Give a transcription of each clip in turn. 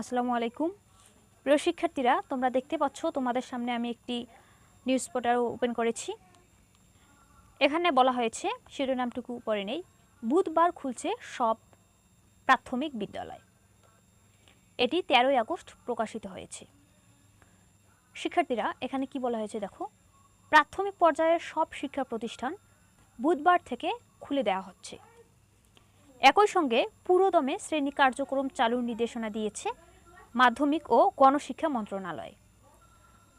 আসসালামু আলাইকুম। প্রিয় শিক্ষার্থীরা, তোমরা দেখতে পাচ্ছ তোমাদের সামনে আমি একটি নিউজ পোর্টাল ওপেন করেছি। এখানে বলা হয়েছে, শিরোনামটুকু পরে নেই, বুধবার খুলছে সব প্রাথমিক বিদ্যালয়। এটি তেরোই আগস্ট প্রকাশিত হয়েছে। শিক্ষার্থীরা, এখানে কি বলা হয়েছে দেখো, প্রাথমিক পর্যায়ের সব শিক্ষা প্রতিষ্ঠান বুধবার থেকে খুলে দেওয়া হচ্ছে। একই সঙ্গে পুরোদমে শ্রেণি কার্যক্রম চালুর নির্দেশনা দিয়েছে মাধ্যমিক ও গণশিক্ষা মন্ত্রণালয়।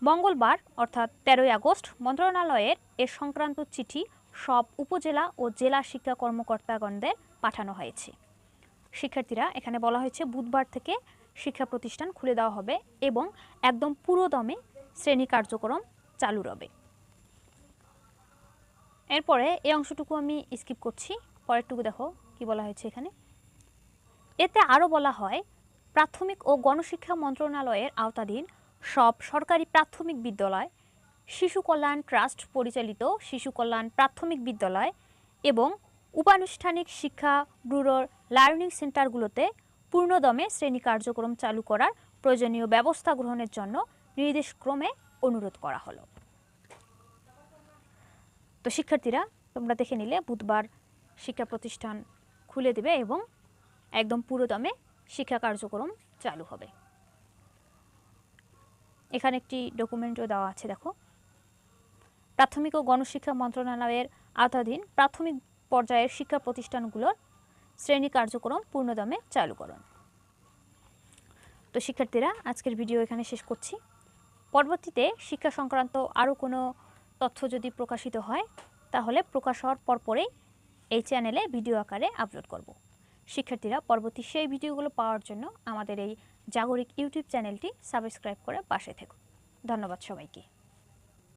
মঙ্গলবার, অর্থাৎ তেরোই আগস্ট, মন্ত্রণালয়ের এ সংক্রান্ত চিঠি সব উপজেলা ও জেলা শিক্ষা কর্মকর্তাগণদের পাঠানো হয়েছে। শিক্ষার্থীরা এখানে বলা হয়েছে, বুধবার থেকে শিক্ষা প্রতিষ্ঠান খুলে দেওয়া হবে এবং একদম পুরোদমে শ্রেণি কার্যক্রম চালু রবে। এরপরে এই অংশটুকু আমি স্কিপ করছি, পরেরটুকু দেখো কি বলা হয়েছে এখানে। এতে আরও বলা হয়, প্রাথমিক ও গণশিক্ষা মন্ত্রণালয়ের আওতাধীন সব সরকারি প্রাথমিক বিদ্যালয়, শিশু কল্যাণ ট্রাস্ট পরিচালিত শিশু কল্যাণ প্রাথমিক বিদ্যালয় এবং উপানুষ্ঠানিক শিক্ষা ব্যুরোর লার্নিং সেন্টারগুলোতে পূর্ণদমে শ্রেণি কার্যক্রম চালু করার প্রয়োজনীয় ব্যবস্থা গ্রহণের জন্য নির্দেশক্রমে অনুরোধ করা হলো। তো শিক্ষার্থীরা, তোমরা দেখে নিলে বুধবার শিক্ষা প্রতিষ্ঠান খুলে দেবে এবং একদম পুরোদমে শিক্ষা কার্যক্রম চালু হবে। এখানে একটি ডকুমেন্টও দেওয়া আছে, দেখো। প্রাথমিক ও গণশিক্ষা মন্ত্রণালয়ের আওতাধীন প্রাথমিক পর্যায়ের শিক্ষা প্রতিষ্ঠানগুলোর শ্রেণি কার্যক্রম পূর্ণদমে চালুকরণ তো শিক্ষার্থীরা, আজকের ভিডিও এখানে শেষ করছি। পরবর্তীতে শিক্ষা সংক্রান্ত আরও কোনো তথ্য যদি প্রকাশিত হয়, তাহলে প্রকাশ হওয়ার পরপরেই এই চ্যানেলে ভিডিও আকারে আপলোড করব। শিক্ষার্থীরা পরবর্তী সেই ভিডিওগুলো পাওয়ার জন্য আমাদের এই জাগরিক ইউটিউব চ্যানেলটি সাবস্ক্রাইব করে পাশে থেকো। ধন্যবাদ সবাইকে।